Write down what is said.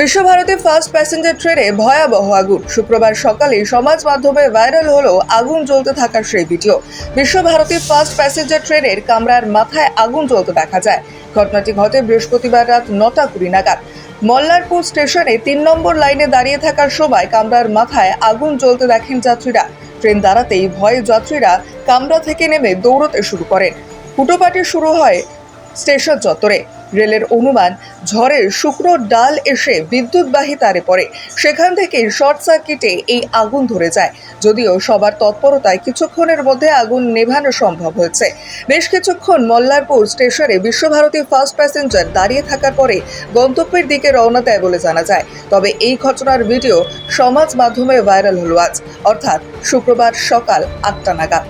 Visva Bharati first passenger ট্রেনে ভয়াবহ আগুন। শুক্রবার সকালে সমাজ মাধ্যমে ভাইরাল হলো আগুন জ্বলতে থাকার সেই ভিডিও। বিশ্বভারতী ফার্স্ট প্যাসেঞ্জার ট্রেনের কামরার মাথায় আগুন জ্বলতে দেখা যায়। ঘটনাটি ঘটে বৃহস্পতিবার রাত নটা কুড়ি নাগাদ। মল্লারপুর স্টেশনে তিন নম্বর লাইনে দাঁড়িয়ে থাকার সময় কামরার মাথায় আগুন জ্বলতে দেখেন যাত্রীরা। ট্রেন দাঁড়াতেই ভয়ে যাত্রীরা কামরা থেকে নেমে দৌড়তে শুরু করেন। হুটোপাটি শুরু হয় স্টেশন চত্বরে। রেলের অনুমান, ঝড়ের শুকনো ডাল এসে বিদ্যুৎবাহী তারে পড়ে। সেখান থেকেই শর্ট সার্কিটে এই আগুন ধরে যায়। যদিও সবার তৎপরতায় কিছুক্ষণের মধ্যে আগুন নেভানো সম্ভব হয়েছে। বেশ কিছুক্ষণ মল্লারপুর স্টেশনে বিশ্বভারতী ফার্স্ট প্যাসেঞ্জার দাঁড়িয়ে থাকার পরে গন্তব্যের দিকে রওনা দেয় বলে জানা যায়। তবে এই ঘটনার ভিডিও সমাজ মাধ্যমে ভাইরাল হলো আজ, অর্থাৎ শুক্রবার সকাল আটটা নাগাদ।